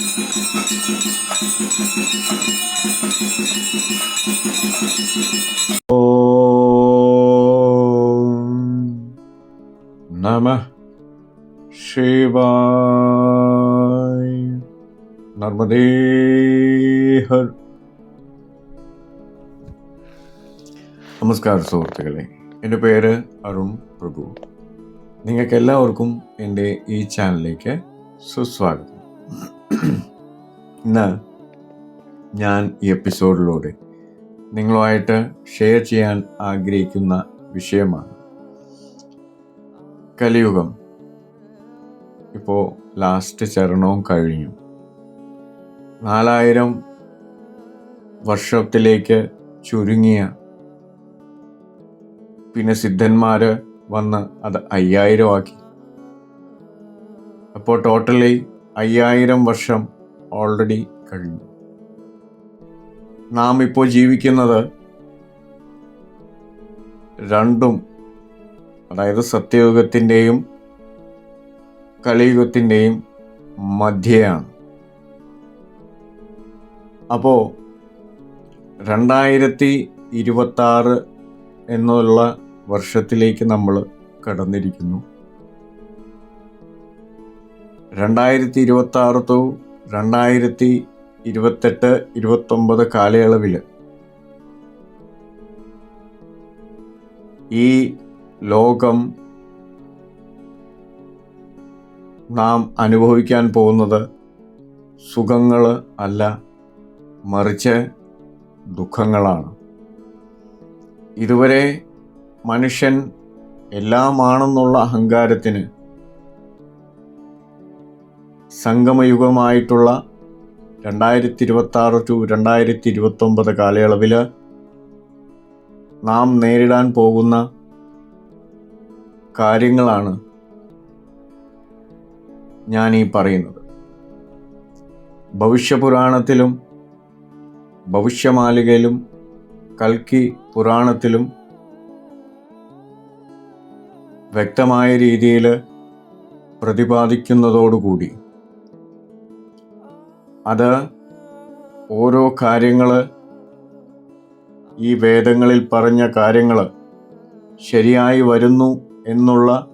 നമ ശിവായ ഹർ. നമസ്കാരം സുഹൃത്തുക്കളെ. എന്റെ പേര് അരുൺ പ്രഭു. നിങ്ങൾക്ക് എല്ലാവർക്കും എന്റെ ഈ ചാനലിലേക്ക് സുസ്വാഗതം. ഇന്ന് ഞാൻ ഈ എപ്പിസോഡിലൂടെ നിങ്ങളുമായിട്ട് ഷെയർ ചെയ്യാൻ ആഗ്രഹിക്കുന്ന വിഷയമാണ് കലിയുഗം. ഇപ്പോൾ ലാസ്റ്റ് ചരണവും കഴിഞ്ഞു. നാലായിരം വർഷത്തിലേക്ക് ചുരുങ്ങിയ പിന്നെ സിദ്ധന്മാർ വന്ന് അത് അയ്യായിരമാക്കി. അപ്പോൾ ടോട്ടലി അയ്യായിരം വർഷം ഓൾറെഡി കഴിഞ്ഞു. നാം ഇപ്പോൾ ജീവിക്കുന്നത് രണ്ടും അതായത് സത്യയുഗത്തിന്റെയും കലിയുഗത്തിന്റെയും മധ്യയാണ്. അപ്പോൾ രണ്ടായിരത്തി ഇരുപത്തി ആറ് എന്നുള്ള വർഷത്തിലേക്ക് നമ്മൾ കടന്നിരിക്കുന്നു. രണ്ടായിരത്തി ഇരുപത്തി ആറ് ടു രണ്ടായിരത്തി ഇരുപത്തെട്ട് ഇരുപത്തൊമ്പത് കാലയളവിൽ ഈ ലോകം നാം അനുഭവിക്കാൻ പോകുന്നത് സുഖങ്ങൾ അല്ല മറിച്ച് ദുഃഖങ്ങളാണ്. ഇതുവരെ മനുഷ്യൻ എല്ലാമാണെന്നുള്ള അഹങ്കാരത്തിന് സംഗമയുഗമായിട്ടുള്ള രണ്ടായിരത്തി ഇരുപത്തി ടു രണ്ടായിരത്തി ഇരുപത്തൊമ്പത് കാലയളവിൽ നാം നേരിടാൻ പോകുന്ന കാര്യങ്ങളാണ് ഞാൻ ഈ പറയുന്നത്. ഭവിഷ്യപുരാണത്തിലും ഭവിഷ്യമാലികയിലും കൽക്കി പുരാണത്തിലും വ്യക്തമായ രീതിയിൽ പ്രതിപാദിക്കുന്നതോടുകൂടി അത് ഓരോ കാര്യങ്ങൾ ഈ വേദങ്ങളിൽ പറഞ്ഞ കാര്യങ്ങൾ ശരിയായി വരുന്നു എന്നുള്ള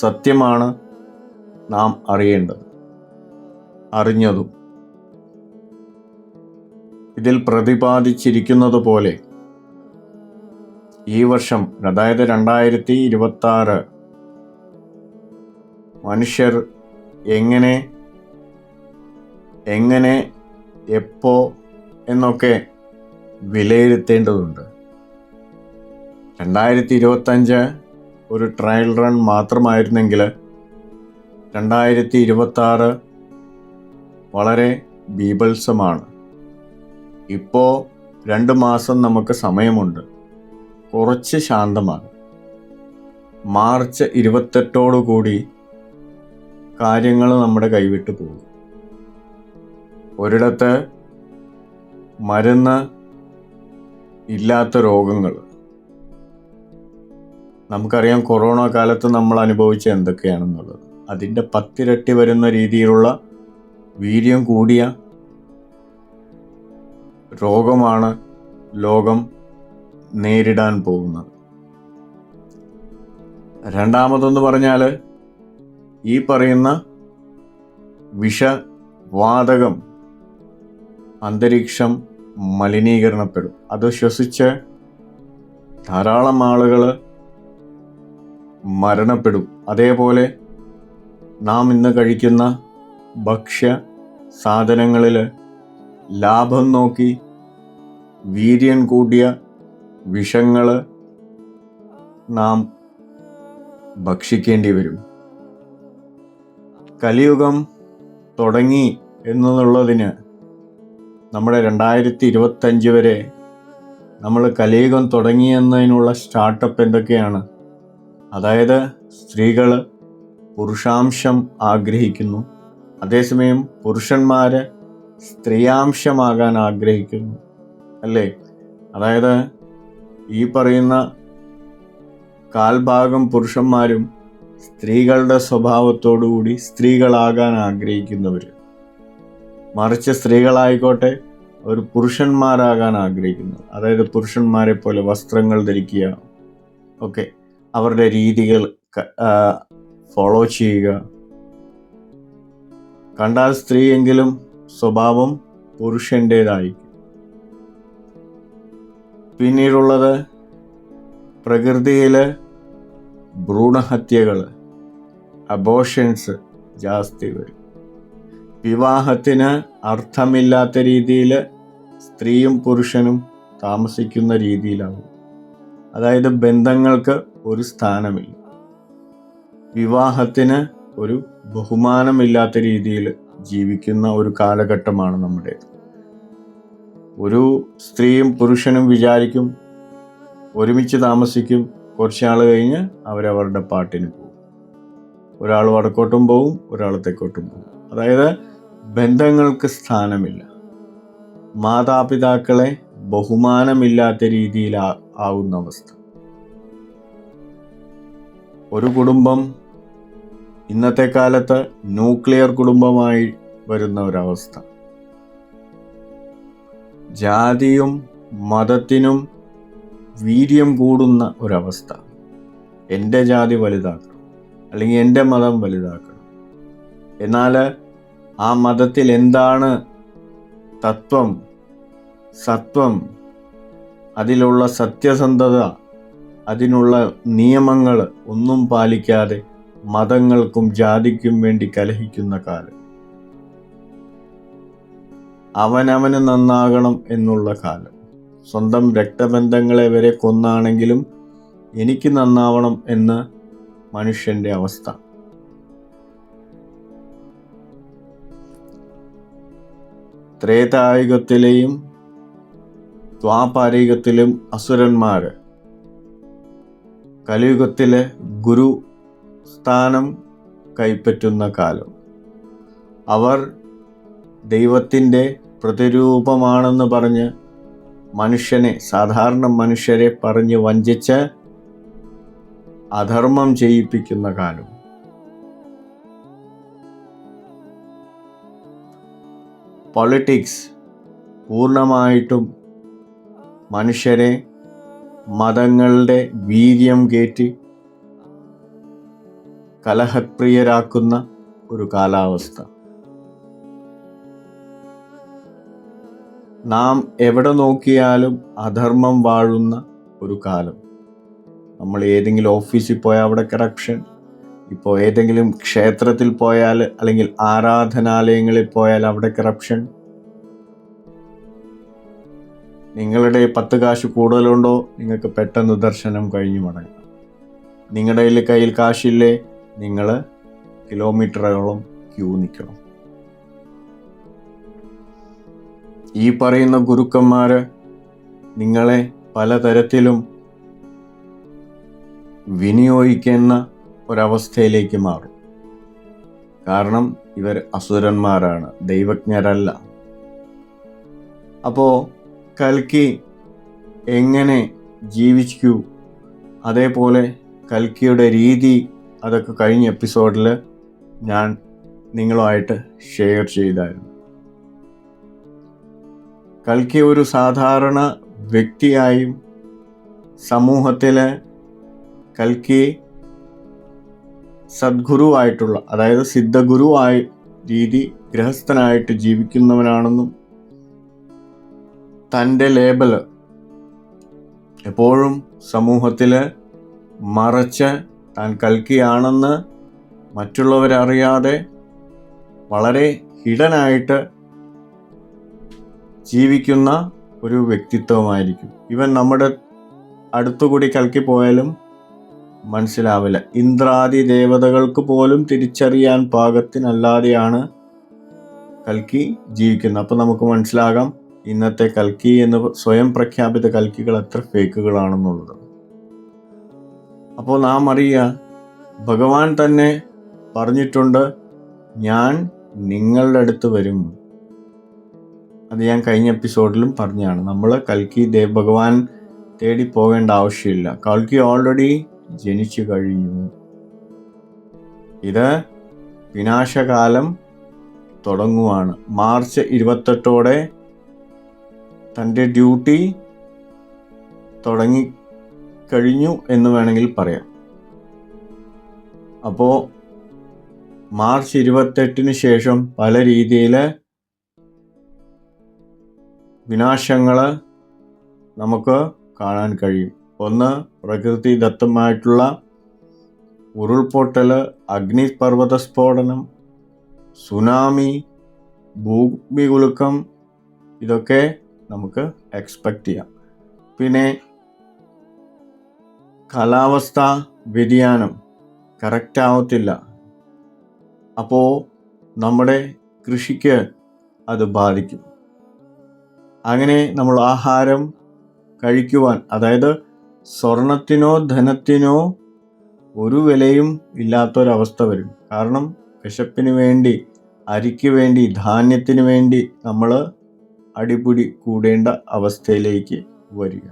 സത്യമാണ് നാം അറിയേണ്ടത് അറിഞ്ഞതും. ഇതിൽ പ്രതിപാദിച്ചിരിക്കുന്നത് പോലെ ഈ വർഷം അതായത് രണ്ടായിരത്തി ഇരുപത്തി മനുഷ്യർ എങ്ങനെ എങ്ങനെ എപ്പോ എന്നൊക്കെ വിലയിരുത്തേണ്ടതുണ്ട്. രണ്ടായിരത്തി ഇരുപത്തഞ്ച് ഒരു ട്രയൽ റൺ മാത്രമായിരുന്നെങ്കിൽ രണ്ടായിരത്തി ഇരുപത്തി ആറ് വളരെ ബീഭത്സമാണ് ഇപ്പോൾ രണ്ട് മാസം നമുക്ക് സമയമുണ്ട്. കുറച്ച് ശാന്തമാണ്. മാർച്ച് ഇരുപത്തെട്ടോടുകൂടി കാര്യങ്ങൾ നമ്മുടെ കൈവിട്ട് പോകും. ഒരിടത്ത് മരുന്ന് ഇല്ലാത്ത രോഗങ്ങൾ. നമുക്കറിയാം കൊറോണ കാലത്ത് നമ്മൾ അനുഭവിച്ച എന്തൊക്കെയാണെന്നുള്ളത്. അതിന്റെ പത്തിരട്ടി വരുന്ന രീതിയിലുള്ള വീര്യം കൂടിയ രോഗമാണ് ലോകം നേരിടാൻ പോകുന്നത്. രണ്ടാമതെന്ന് പറഞ്ഞാൽ ഈ പറയുന്ന വിഷവാതകം അന്തരീക്ഷം മലിനീകരണപ്പെടും. അത് ശ്വസിച്ച് ധാരാളം ആളുകൾ മരണപ്പെടും. അതേപോലെ നാം ഇന്ന് കഴിക്കുന്ന ഭക്ഷ്യ സാധനങ്ങളിൽ ലാഭം നോക്കി വീര്യം കൂടിയ വിഷങ്ങൾ നാം ഭക്ഷിക്കേണ്ടി വരും. കലിയുഗം തുടങ്ങി എന്നുള്ളതിന് നമ്മുടെ രണ്ടായിരത്തി ഇരുപത്തഞ്ച് വരെ നമ്മൾ കലിയുഗം തുടങ്ങിയെന്നതിനുള്ള സ്റ്റാർട്ടപ്പ് എന്തൊക്കെയാണ്? അതായത് സ്ത്രീകൾ പുരുഷാംശം ആഗ്രഹിക്കുന്നു. അതേസമയം പുരുഷന്മാർ സ്ത്രീയാംശമാകാൻ ആഗ്രഹിക്കുന്നു. അല്ലേ? അതായത് ഈ പറയുന്ന കാൽഭാഗം പുരുഷന്മാരും സ്ത്രീകളുടെ സ്വഭാവത്തോടുകൂടി സ്ത്രീകളാകാൻ ആഗ്രഹിക്കുന്നവർ മറിച്ച് സ്ത്രീകളായിക്കോട്ടെ ഒരു പുരുഷന്മാരാകാൻ ആഗ്രഹിക്കുന്നു. അതായത് പുരുഷന്മാരെ പോലെ വസ്ത്രങ്ങൾ ധരിക്കുക ഒക്കെ അവരുടെ രീതികൾ ഫോളോ ചെയ്യുക. കണ്ടാൽ സ്ത്രീയെങ്കിലും സ്വഭാവം പുരുഷന്റേതായിരിക്കും പിന്നീടുള്ളത് പ്രകൃതിയിലെ ഭ്രൂണഹത്യകൾ അബോഷൻസ് ജാസ്തി വരും. വിവാഹത്തിന് അർത്ഥമില്ലാത്ത രീതിയിൽ സ്ത്രീയും പുരുഷനും താമസിക്കുന്ന രീതിയിലാവും. അതായത് ബന്ധങ്ങൾക്ക് ഒരു സ്ഥാനമില്ല. വിവാഹത്തിന് ഒരു ബഹുമാനമില്ലാത്ത രീതിയിൽ ജീവിക്കുന്ന ഒരു കാലഘട്ടമാണ് നമ്മുടെ. ഒരു സ്ത്രീയും പുരുഷനും വിചാരിക്കും ഒരുമിച്ച് താമസിക്കും കുറച്ചാൾ കഴിഞ്ഞ് അവരവരുടെ പാട്ടിന് പോകും. ഒരാൾ വടക്കോട്ടും പോവും ഒരാൾ തെക്കോട്ടും പോകും അതായത് ബന്ധങ്ങൾക്ക് സ്ഥാനമില്ല. മാതാപിതാക്കളെ ബഹുമാനമില്ലാത്ത രീതിയിൽ ആവുന്ന അവസ്ഥ. ഒരു കുടുംബം ഇന്നത്തെ കാലത്ത് ന്യൂക്ലിയർ കുടുംബമായി വരുന്ന ഒരവസ്ഥ. ജാതിയും മതത്തിനും വീര്യം കൂടുന്ന ഒരവസ്ഥ. എന്റെ ജാതി വലുതാക്കണം. അല്ലെങ്കിൽ എന്റെ മതം വലുതാക്കണം. എന്നാൽ ആ മതത്തിൽ എന്താണ് തത്വം സത്വം അതിലുള്ള സത്യസന്ധത അതിനുള്ള നിയമങ്ങൾ ഒന്നും പാലിക്കാതെ മതങ്ങൾക്കും ജാതിക്കും വേണ്ടി കലഹിക്കുന്ന കാലം. അവനവന് നന്നാകണം എന്നുള്ള കാലം. സ്വന്തം രക്തബന്ധങ്ങളെ വരെ കൊന്നാണെങ്കിലും എനിക്ക് നന്നാവണം എന്ന് മനുഷ്യന്റെ അവസ്ഥ. ത്രേതായുഗത്തിലെയും ദ്വാപാരികത്തിലും അസുരന്മാർ കലിയുഗത്തിലെ ഗുരു സ്ഥാനം കൈപ്പറ്റുന്ന കാലം. അവർ ദൈവത്തിന്റെ പ്രതിരൂപമാണെന്ന് പറഞ്ഞ് മനുഷ്യനെ സാധാരണ മനുഷ്യരെ പറഞ്ഞ് വഞ്ചിച്ച് അധർമ്മം ചെയ്യിപ്പിക്കുന്ന കാലം. പൊളിറ്റിക്സ് പൂർണമായിട്ടും മനുഷ്യരെ മതങ്ങളുടെ വീര്യം കയറ്റി കലഹപ്രിയരാക്കുന്ന ഒരു കാലാവസ്ഥ. നാം എവിടെ നോക്കിയാലും അധർമ്മം വാഴുന്ന ഒരു കാലം. നമ്മൾ ഏതെങ്കിലും ഓഫീസിൽ പോയാൽ അവിടെ കറപ്ഷൻ ഇപ്പോൾ ഏതെങ്കിലും ക്ഷേത്രത്തിൽ പോയാൽ അല്ലെങ്കിൽ ആരാധനാലയങ്ങളിൽ പോയാൽ അവിടെ കറപ്ഷൻ നിങ്ങളുടെ പത്ത് കാശ് കൂടുതലുണ്ടോ? നിങ്ങൾക്ക് പെട്ടെന്ന് ദർശനം കഴിഞ്ഞു മടങ്ങാം. നിങ്ങളുടെ കയ്യിൽ കാശില്ലേ? നിങ്ങൾ കിലോമീറ്ററുകളോളം ക്യൂ നിൽക്കണം. ഈ പറയുന്ന ഗുരുക്കന്മാർ നിങ്ങളെ പലതരത്തിലും വിനിയോഗിക്കുന്ന ഒരവസ്ഥയിലേക്ക് മാറും. കാരണം ഇവർ അസുരന്മാരാണ് ദൈവജ്ഞരല്ല. അപ്പോൾ കൽക്കി എങ്ങനെ ജീവിച്ചു അതേപോലെ കൽക്കിയുടെ രീതി അതൊക്കെ കഴിഞ്ഞ എപ്പിസോഡിൽ ഞാൻ നിങ്ങളുമായിട്ട് ഷെയർ ചെയ്തായിരുന്നു. കൽക്കി ഒരു സാധാരണ വ്യക്തിയായും സമൂഹത്തിലെ കൽക്കി സദ്ഗുരുവായിട്ടുള്ള അതായത് സിദ്ധഗുരുവായി രീതി ഗൃഹസ്ഥനായിട്ട് ജീവിക്കുന്നവനാണെന്നും തന്റെ ലേബൽ എപ്പോഴും സമൂഹത്തിൽ മറച്ച് താൻ കൽക്കിയാണെന്ന് മറ്റുള്ളവരറിയാതെ വളരെ ഹിഡനായിട്ട് ജീവിക്കുന്ന ഒരു വ്യക്തിത്വമായിരിക്കും. ഇവൻ നമ്മുടെ അടുത്തുകൂടി കൽക്കി പോയാലും മനസ്സിലാവില്ല. ഇന്ദ്രാദി ദേവതകൾക്ക് പോലും തിരിച്ചറിയാൻ പാകത്തിനല്ലാതെയാണ് കൽക്കി ജീവിക്കുന്നത്. അപ്പം നമുക്ക് മനസ്സിലാകാം ഇന്നത്തെ കൽക്കി എന്ന് സ്വയം പ്രഖ്യാപിത കൽക്കികൾ എത്ര ഫേക്കുകളാണെന്നുള്ളത്. അപ്പോൾ നാം അറിയുക ഭഗവാൻ തന്നെ പറഞ്ഞിട്ടുണ്ട് ഞാൻ നിങ്ങളുടെ അടുത്ത് വരും. അത് ഞാൻ കഴിഞ്ഞ എപ്പിസോഡിലും പറഞ്ഞാണ്. നമ്മൾ കൽക്കി ദേവ് ഭഗവാൻ തേടി പോകേണ്ട ആവശ്യമില്ല. കൽക്കി ഓൾറെഡി ജനിച്ചു കഴിഞ്ഞു. ഇത് വിനാശകാലം തുടങ്ങുവാണ്. മാർച്ച് ഇരുപത്തെട്ടോടെ തന്റെ ഡ്യൂട്ടി തുടങ്ങി കഴിഞ്ഞു എന്ന് വേണമെങ്കിൽ പറയാം. അപ്പോൾ മാർച്ച് ഇരുപത്തെട്ടിന് ശേഷം പല രീതിയിൽ വിനാശങ്ങൾ നമുക്ക് കാണാൻ കഴിയും. ഒന്ന് പ്രകൃതി ദത്തമായിട്ടുള്ള ഉരുൾപൊട്ടൽ അഗ്നിപർവത സ്ഫോടനം സുനാമി ഭൂമികുലുക്കം ഇതൊക്കെ നമുക്ക് എക്സ്പെക്റ്റ് ചെയ്യാം. പിന്നെ കാലാവസ്ഥ വ്യതിയാനം കറക്റ്റ് ആവത്തില്ല. അപ്പോൾ നമ്മുടെ കൃഷിക്ക് അത് ബാധിക്കും. അങ്ങനെ നമ്മൾ ആഹാരം കഴിക്കുവാൻ അതായത് സ്വർണത്തിനോ ധനത്തിനോ ഒരു വിലയും ഇല്ലാത്തൊരവസ്ഥ വരും. കാരണം വിശപ്പിന് വേണ്ടി അരിക്ക് വേണ്ടി ധാന്യത്തിന് വേണ്ടി നമ്മൾ അടിപിടി കൂടേണ്ട അവസ്ഥയിലേക്ക് വരിക.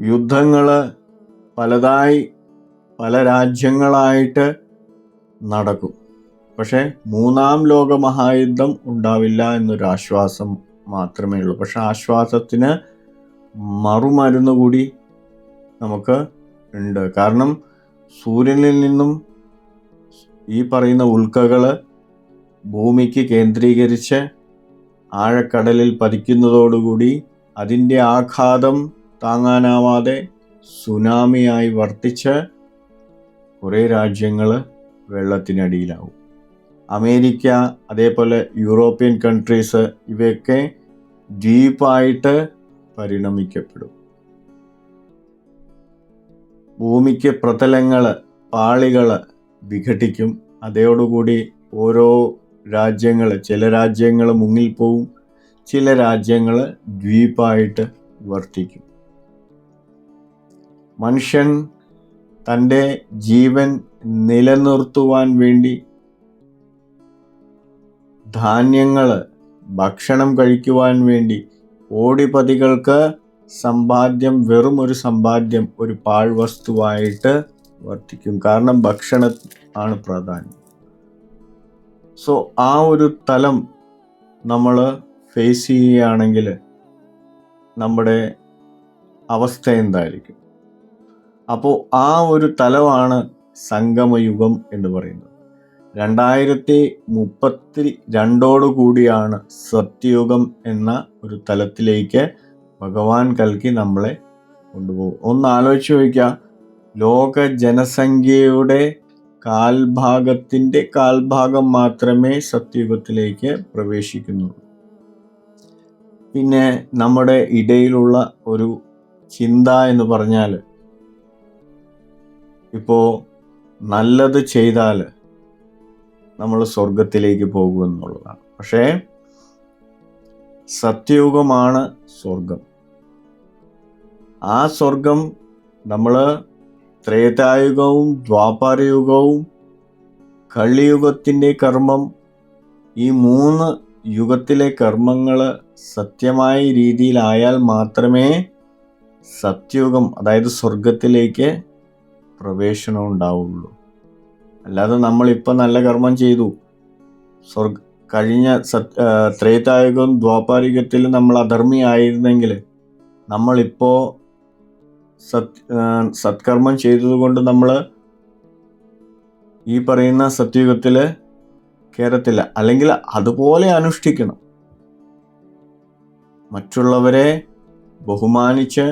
യുദ്ധങ്ങൾ പലതായി പല രാജ്യങ്ങളായിട്ട് നടക്കും. പക്ഷേ മൂന്നാം ലോക മഹായുദ്ധം ഉണ്ടാവില്ല എന്നൊരു ആശ്വാസം മാത്രമേ ഉള്ളൂ പക്ഷെ ആശ്വാസത്തിന് മറുമരുന്ന് കൂടി നമുക്ക് ഉണ്ട്. കാരണം സൂര്യനിൽ നിന്നും ഈ പറയുന്ന ഉൽക്കകൾ ഭൂമിക്ക് കേന്ദ്രീകരിച്ച് ആഴക്കടലിൽ പതിക്കുന്നതോടുകൂടി അതിന്റെ ആഘാതം താങ്ങാനാവാതെ സുനാമിയായി വർത്തിച്ച് കുറേ രാജ്യങ്ങൾ വെള്ളത്തിനടിയിലാവും. അമേരിക്ക അതേപോലെ യൂറോപ്യൻ കൺട്രീസ് ഇവയൊക്കെ ഡീപ്പായിട്ട് പരിണമിക്കപ്പെടും. ഭൂമിക്ക് പ്രതലങ്ങൾ പാളികൾ വിഘടിക്കും. അതോടുകൂടി ഓരോ രാജ്യങ്ങൾ ചില രാജ്യങ്ങൾ മുങ്ങിൽ പോവും ചില രാജ്യങ്ങൾ ദ്വീപായിട്ട് വർത്തിക്കും. മനുഷ്യൻ തന്റെ ജീവൻ നിലനിർത്തുവാൻ വേണ്ടി ധാന്യങ്ങൾ ഭക്ഷണം കഴിക്കുവാൻ വേണ്ടി ഓടിപതികൾക്ക് സമ്പാദ്യം വെറും ഒരു സമ്പാദ്യം ഒരു പാഴ്വസ്തുവായിട്ട് വർത്തിക്കും. കാരണം ഭക്ഷണം ആണ് പ്രാധാന്യം. സോ ആ ഒരു തലം നമ്മൾ ഫേസ് ചെയ്യുകയാണെങ്കിൽ നമ്മുടെ അവസ്ഥ എന്തായിരിക്കും? അപ്പോൾ ആ ഒരു തലമാണ് സംഗമയുഗം എന്ന് പറയുന്നത്. രണ്ടായിരത്തി മുപ്പത്തി രണ്ടോടു കൂടിയാണ് സത്യയുഗം എന്ന ഒരു തലത്തിലേക്ക് ഭഗവാൻ കൽക്കി നമ്മളെ കൊണ്ടുപോകും. ഒന്ന് ആലോചിച്ച് നോക്കുക ലോക ജനസംഖ്യയുടെ കാൽഭാഗത്തിന്റെ കാൽഭാഗം മാത്രമേ സത്യയുഗത്തിലേക്ക് പ്രവേശിക്കുന്നുള്ളൂ. പിന്നെ നമ്മുടെ ഇടയിലുള്ള ഒരു ചിന്ത എന്ന് പറഞ്ഞാൽ ഇപ്പോൾ നല്ലത് ചെയ്താൽ നമ്മൾ സ്വർഗത്തിലേക്ക് പോകുമെന്നുള്ളതാണ് പക്ഷേ സത്യയുഗമാണ് സ്വർഗം ആ സ്വർഗം നമ്മൾ ത്രേതായുഗവും ദ്വാപാരയുഗവും കള്ളിയുഗത്തിന്റെ കർമ്മം ഈ മൂന്ന് യുഗത്തിലെ കർമ്മങ്ങൾ സത്യമായ രീതിയിലായാൽ മാത്രമേ സത്യുഗം അതായത് സ്വർഗത്തിലേക്ക് പ്രവേശനം ഉണ്ടാവുള്ളൂ അല്ലാതെ നമ്മളിപ്പോൾ നല്ല കർമ്മം ചെയ്തു. സ്വർഗ കഴിഞ്ഞ സത് ത്രേതായുഗം ദ്വാപാരികത്തിൽ നമ്മൾ അധർമ്മിയായിരുന്നെങ്കിൽ നമ്മളിപ്പോൾ സത് സത്കർമ്മം ചെയ്തതുകൊണ്ട് നമ്മൾ ഈ പറയുന്ന സത്യുഗത്തിൽ കയറത്തില്ല അല്ലെങ്കിൽ അതുപോലെ അനുഷ്ഠിക്കണം. മറ്റുള്ളവരെ ബഹുമാനിച്ച്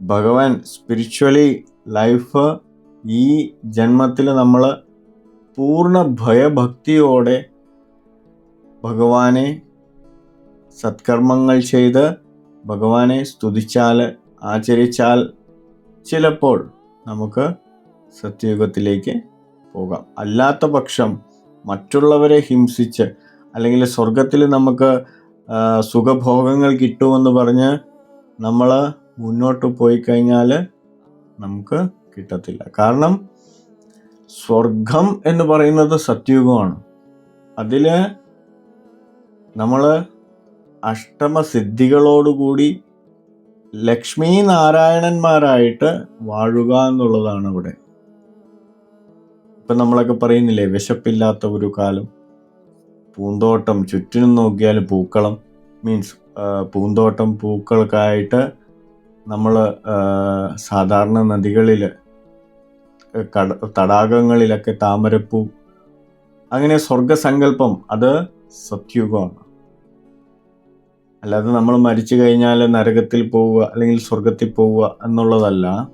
ഭഗവാൻ സ്പിരിച്വലി ലൈഫ് ഈ ജന്മത്തിൽ നമ്മൾ പൂർണ ഭയഭക്തിയോടെ ഭഗവാനെ സത്കർമ്മങ്ങൾ ചെയ്ത് ഭഗവാനെ സ്തുതിച്ചാൽ ആചരിച്ചാൽ ചിലപ്പോൾ നമുക്ക് സത്യയുഗത്തിലേക്ക് പോകാം. അല്ലാത്ത പക്ഷം മറ്റുള്ളവരെ ഹിംസിച്ച് അല്ലെങ്കിൽ സ്വർഗത്തിൽ നമുക്ക് സുഖഭോഗങ്ങൾ കിട്ടുമെന്ന് പറഞ്ഞ് നമ്മൾ മുന്നോട്ട് പോയി കഴിഞ്ഞാൽ നമുക്ക് കിട്ടത്തില്ല. കാരണം സ്വർഗം എന്ന് പറയുന്നത് സത്യുഗമാണ്. അതിൽ നമ്മൾ അഷ്ടമസിദ്ധികളോടുകൂടി ലക്ഷ്മി നാരായണന്മാരായിട്ട് വാഴുക എന്നുള്ളതാണ് ഇവിടെ. ഇപ്പം നമ്മളൊക്കെ പറയുന്നില്ലേ വിശപ്പില്ലാത്ത ഒരു കാലം. പൂന്തോട്ടം ചുറ്റിനും നോക്കിയാൽ പൂക്കളം. മീൻസ് പൂന്തോട്ടം പൂക്കൾക്കായിട്ട് നമ്മൾ സാധാരണ നദികളിൽ തടാകങ്ങളിലൊക്കെ താമരപ്പൂ. അങ്ങനെ സ്വർഗസങ്കല്പം അത് സത്യുഗമാണ്. അല്ലാതെ നമ്മൾ മരിച്ചു കഴിഞ്ഞാൽ നരകത്തിൽ പോവുക അല്ലെങ്കിൽ സ്വർഗത്തിൽ പോവുക എന്നുള്ളതല്ല.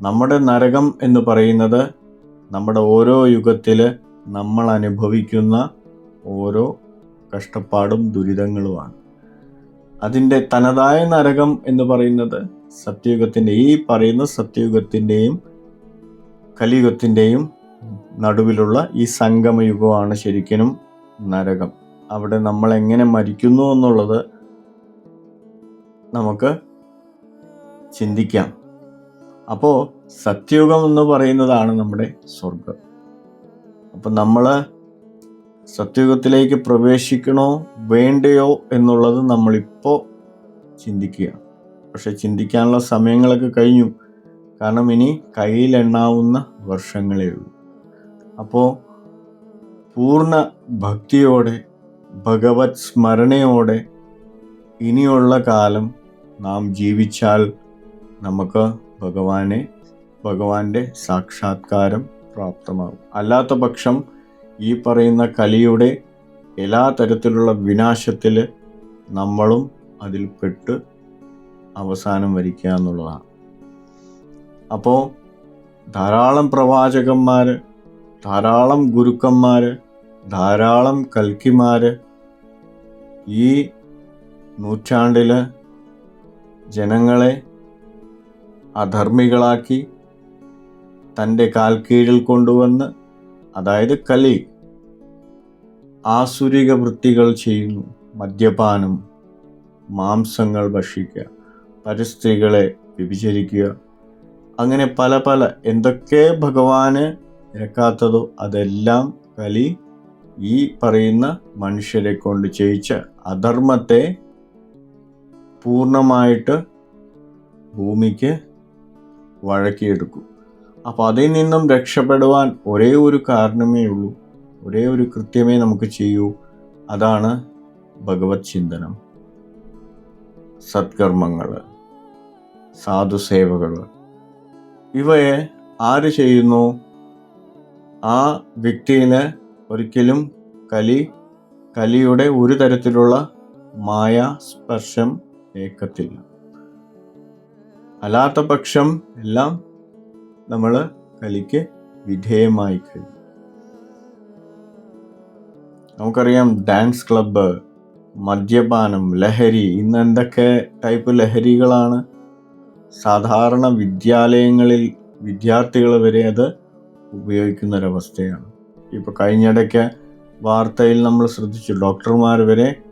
നമ്മുടെ നരകം എന്ന് പറയുന്നത് നമ്മുടെ ഓരോ യുഗത്തിൽ നമ്മൾ അനുഭവിക്കുന്ന ഓരോ കഷ്ടപ്പാടും ദുരിതങ്ങളുമാണ്. അതിന്റെ തനതായ നരകം എന്ന് പറയുന്നത് സത്യയുഗത്തിന്റെ ഈ പറയുന്ന സത്യയുഗത്തിന്റെയും കലിയുഗത്തിന്റെയും നടുവിലുള്ള ഈ സംഗമയുഗമാണ് ശരിക്കും നരകം. അവിടെ നമ്മൾ എങ്ങനെ മരിക്കുന്നു എന്നുള്ളത് നമുക്ക് ചിന്തിക്കാം. അപ്പോൾ സത്യയുഗം എന്ന് പറയുന്നതാണ് നമ്മുടെ സ്വർഗം അപ്പം നമ്മൾ സത്യയുഗത്തിലേക്ക് പ്രവേശിക്കണോ വേണ്ടയോ എന്നുള്ളത് നമ്മളിപ്പോൾ ചിന്തിക്കുക പക്ഷെ ചിന്തിക്കാനുള്ള സമയങ്ങളൊക്കെ കഴിഞ്ഞു. കാരണം ഇനി കയ്യിലെണ്ണാവുന്ന വർഷങ്ങളേ ഉള്ളൂ. അപ്പോൾ പൂർണ ഭക്തിയോടെ ഭഗവത് സ്മരണയോടെ ഇനിയുള്ള കാലം നാം ജീവിച്ചാൽ നമുക്ക് ഭഗവാനെ ഭഗവാന്റെ സാക്ഷാത്കാരം പ്രാപ്തമാകും. അല്ലാത്ത പക്ഷം ഈ പറയുന്ന കലിയുടെ എല്ലാ തരത്തിലുള്ള വിനാശത്തിൽ നമ്മളും അതിൽപ്പെട്ട് അവസാനം വരിക്കുക എന്നുള്ളതാണ് അപ്പോൾ ധാരാളം പ്രവാചകന്മാർ ധാരാളം ഗുരുക്കന്മാർ ധാരാളം കൽക്കിമാർ ഈ നൂറ്റാണ്ടിൽ ജനങ്ങളെ അധർമ്മികളാക്കി തന്റെ കാൽക്കീഴിൽ കീഴിൽ കൊണ്ടുവന്ന് അതായത് കലി ആസുരിക വൃത്തികൾ ചെയ്യുന്നു. മദ്യപാനം മാംസങ്ങൾ ഭക്ഷിക്കുക പരിസ്ഥിതികളെ വ്യഭിചരിക്കുക അങ്ങനെ പല പല എന്തൊക്കെ ഭഗവാന് നിരക്കാത്തതോ അതെല്ലാം കലി ഈ പറയുന്ന മനുഷ്യരെ കൊണ്ട് ചെയ്യിച്ച അധർമ്മത്തെ പൂർണമായിട്ട് ഭൂമിക്ക് വഴക്കിയെടുക്കും. അപ്പോൾ അതിൽ നിന്നും രക്ഷപ്പെടുവാൻ ഒരേ ഒരു കാരണമേ ഉള്ളൂ. ഒരേ ഒരു കൃത്യമേ നമുക്ക് ചെയ്യൂ. അതാണ് ഭഗവത് ചിന്തനം. സത്കർമ്മങ്ങൾ സാധുസേവകൾ. ഇവയെ ആര് ചെയ്യുന്നു? ആ വ്യക്തിന് ഒരിക്കലും കലി കലിയുടെ ഒരു തരത്തിലുള്ള മായ സ്പർശം ഏക്കത്തില്ല. അല്ലാത്ത പക്ഷം എല്ലാം നമ്മൾ കലിക്ക് വിധേയമായി കഴിയും നമുക്കറിയാം ഡാൻസ് ക്ലബ്ബ് മദ്യപാനം ലഹരി ഇന്ന് എന്തൊക്കെ ടൈപ്പ് ലഹരികളാണ് സാധാരണ വിദ്യാലയങ്ങളിൽ വിദ്യാർത്ഥികൾ വരെ അത് ഉപയോഗിക്കുന്ന ഒരവസ്ഥയാണ് ഇപ്പോൾ കഴിഞ്ഞിടയ്ക്ക് വാർത്തയിൽ നമ്മൾ ശ്രദ്ധിച്ചു ഡോക്ടർമാർ വരെ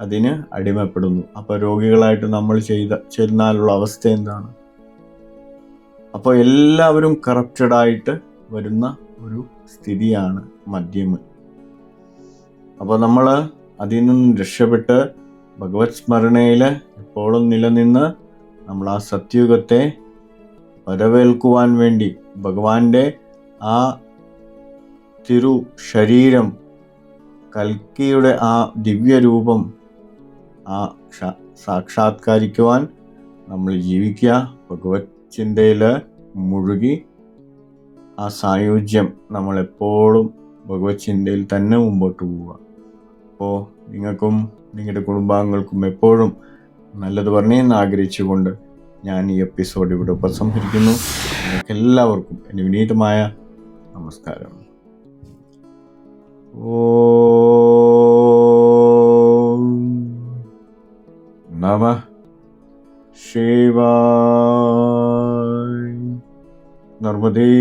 അതിന് അടിമപ്പെടുന്നു. അപ്പോൾ രോഗികളായിട്ട് നമ്മൾ ചെയ്ത ചെന്നാലുള്ള അവസ്ഥ എന്താണ്? അപ്പോൾ എല്ലാവരും കറപ്റ്റഡ് ആയിട്ട് വരുന്ന ഒരു സ്ഥിതിയാണ് മദ്യം അപ്പോൾ നമ്മൾ അതിൽ നിന്നും രക്ഷപ്പെട്ട് ഭഗവത് സ്മരണയിൽ എപ്പോഴും നിലനിന്ന് നമ്മൾ ആ സത്യുഗത്തെ വരവേൽക്കുവാൻ വേണ്ടി ഭഗവാന്റെ ആ തിരു ശരീരം കൽക്കിയുടെ ആ ദിവ്യരൂപം ആ സാക്ഷാത്കരിക്കുവാൻ നമ്മൾ ജീവിക്കുക. ഭഗവത് ചിന്തയിൽ മുഴുകി ആ സായുജ്യം നമ്മളെപ്പോഴും ഭഗവത് ചിന്തയിൽ തന്നെ മുമ്പോട്ട് പോവുക. അപ്പോൾ നിങ്ങൾക്കും നിങ്ങളുടെ കുടുംബാംഗങ്ങൾക്കും എപ്പോഴും നല്ലത് പറഞ്ഞെന്ന് ആഗ്രഹിച്ചുകൊണ്ട് ഞാൻ ഈ എപ്പിസോഡ് ഇവിടെ ഉപസംഹരിക്കുന്നു. എല്ലാവർക്കും എന്റെ വിനീതമായ നമസ്കാരം. ഓ നമ ശിവായ. നർമ്മദേ